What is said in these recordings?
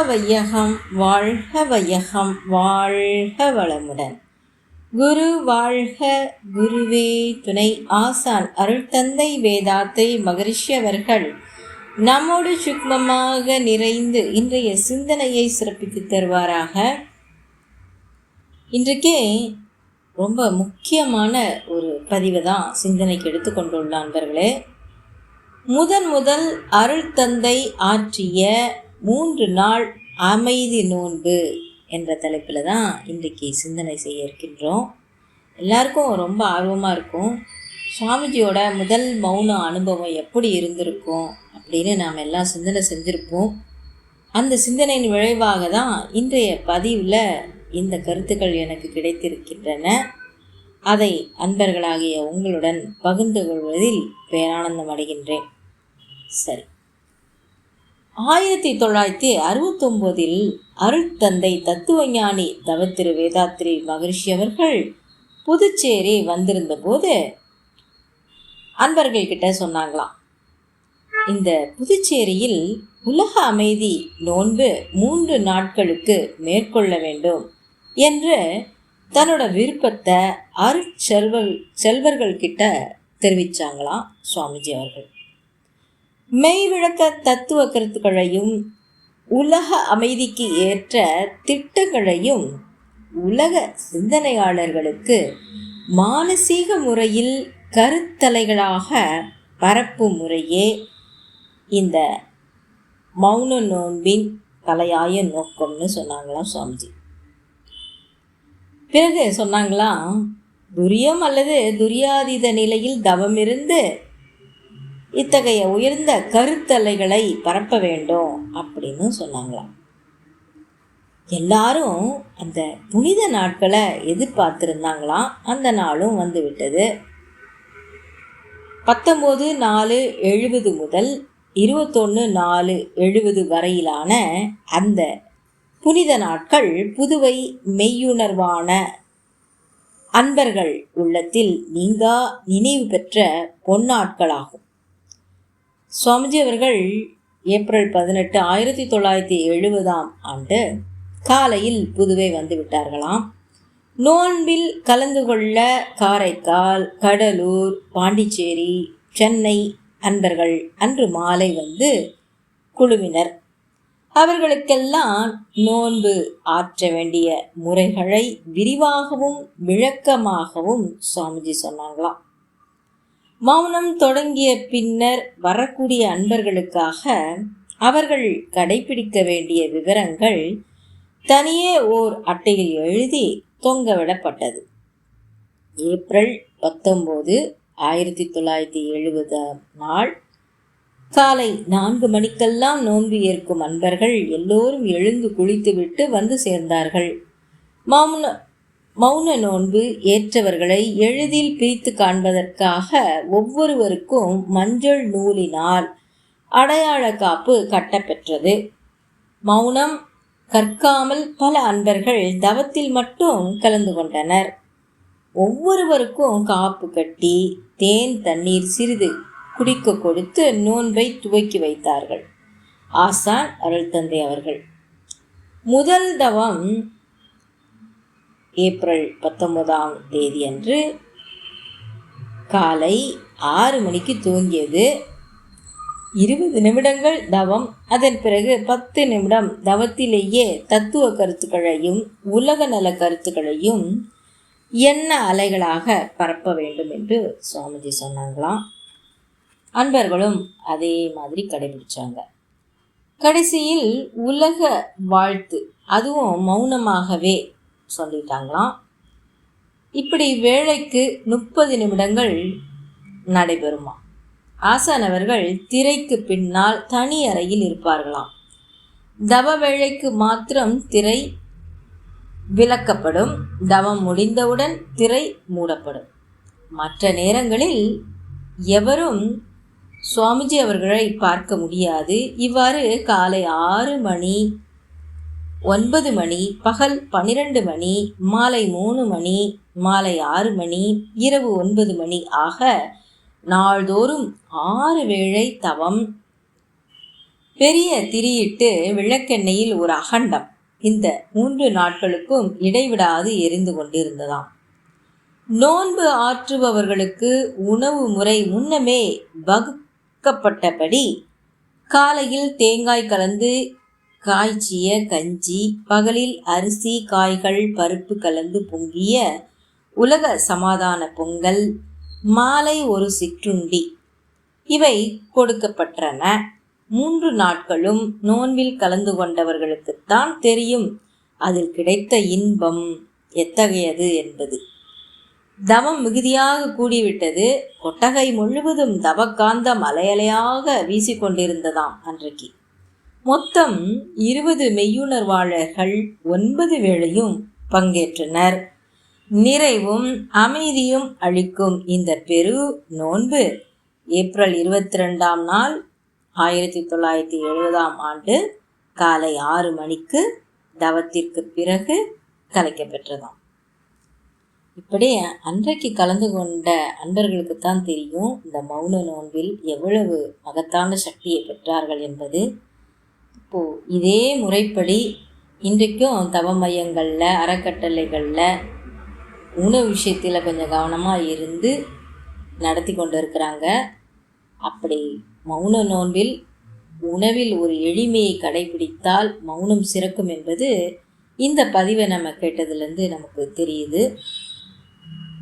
வையகம் வாழ்க வையகம் வாழ்க வளமுடன். குரு வாழ்க குருவே துணை ஆசான் அருள் தந்தை வேதாத்தை மகரிஷி அவர்கள் நம்மோடு சுக்மமாக நிறைந்து இன்றைய சிந்தனையை சிறப்பித்து தருவாராக. இன்றைக்கே ரொம்ப முக்கியமான ஒரு பதிவை தான் சிந்தனைக்கு எடுத்துக்கொண்டுள்ள நண்பர்களே முதன் முதல் அருள் தந்தை ஆற்றிய மூன்று நாள் அமைதி நோன்பு என்ற தலைப்பில் தான் இன்றைக்கு சிந்தனை செய்ய இருக்கின்றோம். எல்லாருக்கும் ரொம்ப ஆர்வமாக இருக்கும். சுவாமிஜியோட முதல் மௌன அனுபவம் எப்படி இருந்திருக்கும் அப்படின்னு நாம் எல்லாம் சிந்தனை செஞ்சுருப்போம். அந்த சிந்தனையின் விளைவாக தான் இன்றைய பதிவில் இந்த கருத்துக்கள் எனக்கு கிடைத்திருக்கின்றன. அதை அன்பர்களாகிய உங்களுடன் பகிர்ந்து கொள்வதில் பேரானந்தம் அடைகின்றேன். சரி. ஆயிரத்தி தொள்ளாயிரத்தி அறுபத்தொம்போதில் அருட்தந்தை தத்துவஞானி தவத்திரு வேதாத்திரி மகரிஷி அவர்கள் புதுச்சேரி வந்திருந்தபோது அன்பர்கள் கிட்ட சொன்னாங்களாம் இந்த புதுச்சேரியில் உலக அமைதி நோன்பு மூன்று நாட்களுக்கு மேற்கொள்ள வேண்டும் என்று தன்னோட விருப்பத்தை அருட்செல்வல் செல்வர்கள் கிட்ட தெரிவித்தாங்களாம் சுவாமிஜி அவர்கள். மெய் விளக்க தத்துவ கருத்துக்களையும் உலக அமைதிக்கு ஏற்ற திட்டங்களையும் உலக சிந்தனையாளர்களுக்கு மானசீக முறையில் கருத்தலைகளாக பரப்பும் முறையே இந்த மௌன நோன்பின் தலையாய நோக்கம்னு சொன்னாங்களாம் சுவாமிஜி. பிறகு சொன்னாங்களாம் துரியம் அல்லது துரியாதீத நிலையில் தவமிருந்து இத்தகைய உயர்ந்த கருத்தலைகளை பரப்ப வேண்டும் அப்படின்னு சொன்னாங்களாம். எல்லாரும் அந்த புனித நாட்களை எதிர்பார்த்துருந்தாங்களாம். அந்த நாளும் வந்து விட்டது. பத்தொம்போது நாலு எழுபது முதல் இருபத்தொன்று நாலு எழுபது வரையிலான அந்த புனித நாட்கள் புதுவை மெய்யுணர்வான அன்பர்கள் உள்ளத்தில் நீங்கா நினைவு பெற்ற பொன்னாட்களாகும். சுவாமிஜி அவர்கள் ஏப்ரல் பதினெட்டு ஆயிரத்தி தொள்ளாயிரத்தி எழுபதாம் ஆண்டு காலையில் புதுவை வந்து விட்டார்களாம். நோன்பில் கலந்து கொள்ள காரைக்கால் கடலூர் பாண்டிச்சேரி சென்னை அன்பர்கள் அன்று மாலை வந்து குழுவினர். அவர்களுக்கெல்லாம் நோன்பு ஆற்ற வேண்டிய முறைகளை விரிவாகவும் விளக்கமாகவும் சுவாமிஜி சொன்னாங்களாம். மௌனம் தொடங்கிய பின்னர் வரக்கூடிய அன்பர்களுக்காக அவர்கள் கடைபிடிக்க வேண்டிய விவரங்கள் தனியே ஓர் அட்டையில் எழுதி தொங்கவிடப்பட்டது ஏப்ரல் பத்தொம்போது ஆயிரத்தி தொள்ளாயிரத்தி எழுபதாம் நாள். காலை நான்கு மணிக்கெல்லாம் நோன்பு ஏற்கும் அன்பர்கள் எல்லோரும் எழுந்து குளித்துவிட்டு வந்து சேர்ந்தார்கள். மௌன மௌன நோன்பு ஏற்றவர்களை எளிதில் பிரித்து காண்பதற்காக ஒவ்வொருவருக்கும் மஞ்சள் நூலினால் அடையாள காப்பு கட்டப்பெற்றது. மௌனம் கற்காமல் பல அன்பர்கள் தவத்தில் மட்டும் கலந்து கொண்டனர். ஒவ்வொருவருக்கும் காப்பு கட்டி தேன் தண்ணீர் சிறிது குடிக்க கொடுத்து நோன்பை துவக்கி வைத்தார்கள். ஆசான் அருள் தந்தை அவர்கள். முதல் தவம் ஏப்ரல் பத்தொன்பதாம் தேதி அன்று காலை ஆறு மணிக்கு துவங்கியது. இருபது நிமிடங்கள் தவம். அதன் பிறகு பத்து நிமிடம் தவத்திலேயே தத்துவ கருத்துக்களையும் உலக நல கருத்துக்களையும் என்ன அலைகளாக பரப்ப வேண்டும் என்று சுவாமிஜி சொன்னாங்களாம். அன்பர்களும் அதே மாதிரி கடைபிடிச்சாங்க. கடைசியில் உலக வாழ்த்து அதுவும் மௌனமாகவே சொல்லிட்டாங்களாம். இப்படி வேலைக்கு முப்பது நிமிடங்கள் நடைபெறுமா? ஆசானவர்கள் திரைக்கு பின்னால் தனி அறையில் இருப்பார்களாம். தவ வேளைக்கு மாத்திரம் திரை விளக்கப்படும். தவம் முடிந்தவுடன் திரை மூடப்படும். மற்ற நேரங்களில் எவரும் சுவாமிஜி அவர்களை பார்க்க முடியாது. இவ்வாறு காலை ஆறு மணி ஒன்பது மணி பகல் பன்னிரண்டு மணி மாலை மூணு மணி மாலை ஆறு மணி இரவு ஒன்பது மணி ஆக நாள்தோறும் ஆறு வேளை தவம். பெரிய திரியிட்டு விளக்கெண்ணெயில் ஒரு அகண்டம். இந்த மூன்று நாட்களுக்கும் இடைவிடாது எரிந்து கொண்டிருந்ததாம். நோன்பு ஆற்றுபவர்களுக்கு உணவு முறை முன்னமே வகுக்கப்பட்டபடி காலையில் தேங்காய் கலந்து காய்ச்சிய கஞ்சி பகலில் அரிசி காய்கள் பருப்பு கலந்து பொங்கிய உலக சமாதான பொங்கல் மாலை ஒரு சிற்றுண்டி. இவை கொடுக்கப்பட்டன. மூன்று நாட்களும் நோன்பில் கலந்து கொண்டவர்களுக்குத்தான் தெரியும். அதில் கிடைத்த இன்பம் எத்தகையது என்பது. தவம் மிகுதியாக கூடிவிட்டது. கொட்டகை முழுவதும் தவக்காந்த மலையலையாக வீசிக்கொண்டிருந்ததாம் அன்றைக்கு. மொத்தம் இருபது மெய்யுணர்வாளர்கள் ஒன்பது வேளையும் பங்கேற்றனர். நிறைவும் அமைதியும் அளிக்கும் இந்த பெரு நோன்பு ஏப்ரல் இருபத்தி ரெண்டாம் நாள் ஆயிரத்தி தொள்ளாயிரத்தி எழுபதாம் ஆண்டு காலை ஆறு மணிக்கு தவத்திற்கு பிறகு கலைக்கப்பெற்றதாம். இப்படி அன்றைக்கு கலந்து கொண்ட அன்பர்களுக்குத்தான் தெரியும் இந்த மௌன நோன்பில் எவ்வளவு மகத்தான சக்தியை பெற்றார்கள் என்பது. இப்போது இதே முறைப்படி இன்றைக்கும் தவ மையங்களில் அறக்கட்டளைகளில் உணவு விஷயத்தில் கொஞ்சம் கவனமாக இருந்து நடத்தி கொண்டு இருக்கிறாங்க. அப்படி மௌன நோன்பில் உணவில் ஒரு எளிமையை கடைபிடித்தால் மௌனம் சிறக்கும் என்பது இந்த பதிவை நம்ம கேட்டதுலேருந்து நமக்கு தெரியுது.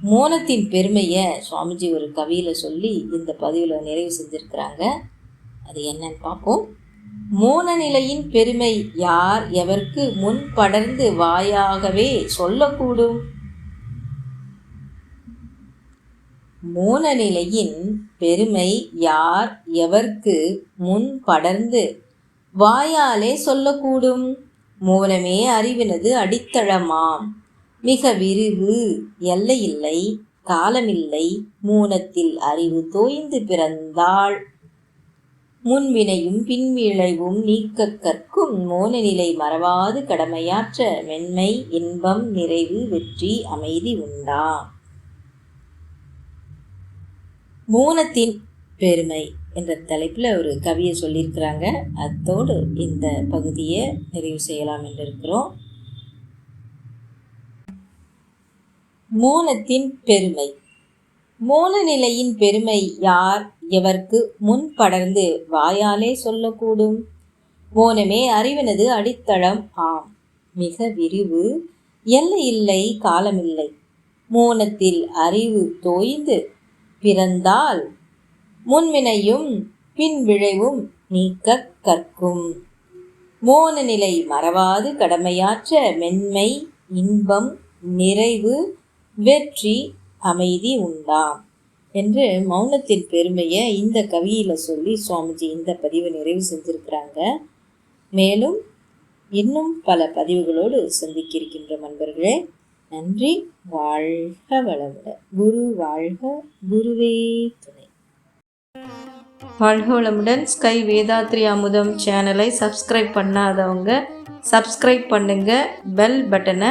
மோனத்தின் பெருமையை சுவாமிஜி ஒரு கவியில் சொல்லி இந்த பதிவில் நிறைவு செஞ்சுருக்கிறாங்க. அது என்னன்னு பார்ப்போம். மூன நிலையின் பெருமை யார் எவர்க்கு முன் படர்ந்து வாயாகவே சொல்லக்கூடும்? மூன நிலையின் பெருமை யார் எவர்க்கு முன் படர்ந்து வாயாலே சொல்லக்கூடும்? மூலமே அறிவினது அடித்தளமாம். மிக விரிவு எல்லையில்லை காலமில்லை மூனத்தில் அறிவு தோய்ந்து பிறந்தாள். முன்வினையும் பின்விளைவும் நீக்க கற்கும் மோன நிலை மறவாது கடமையாற்ற மென்மை இன்பம் நிறைவு வெற்றி அமைதி உண்டா? மோனத்தின் பெருமை என்ற தலைப்பில் ஒரு கவியை சொல்லியிருக்கிறாங்க. அத்தோடு இந்த பகுதியை நிறைவு செய்யலாம் என்று இருக்கிறோம் மோனத்தின் பெருமை. மூல நிலையின் பெருமை யார் எவர்க்கு முன் படர்ந்து வாயாலே சொல்லக்கூடும்? மோனமே அறிவினது அடித்தளம் ஆம். மிக விரிவு எல்லை இல்லை காலமில்லை. மோனத்தில் அறிவு தோய்ந்து பிறந்தால் முன்வினையும் பின் விளைவும் நீக்க கற்கும். மோன நிலை மறவாது கடமையாற்ற மென்மை இன்பம் நிறைவு வெற்றி அமைதி உண்டாம் என்று மௌனத்தின் பெருமையை இந்த கவியில் சொல்லி சுவாமிஜி இந்த பதிவை நிறைவு செஞ்சிருக்கிறாங்க. மேலும் இன்னும் பல பதிவுகளோடு சந்திக்க இருக்கின்ற நண்பர்களே நன்றி. வாழ்க வளமுடன் குரு வாழ்க. குருவே துணை. வாழ்க வளமுடன் ஸ்கை வேதாத்ரி அமுதம் சேனலை சப்ஸ்கிரைப் பண்ணாதவங்க சப்ஸ்கிரைப் பண்ணுங்கள் பெல் பட்டனை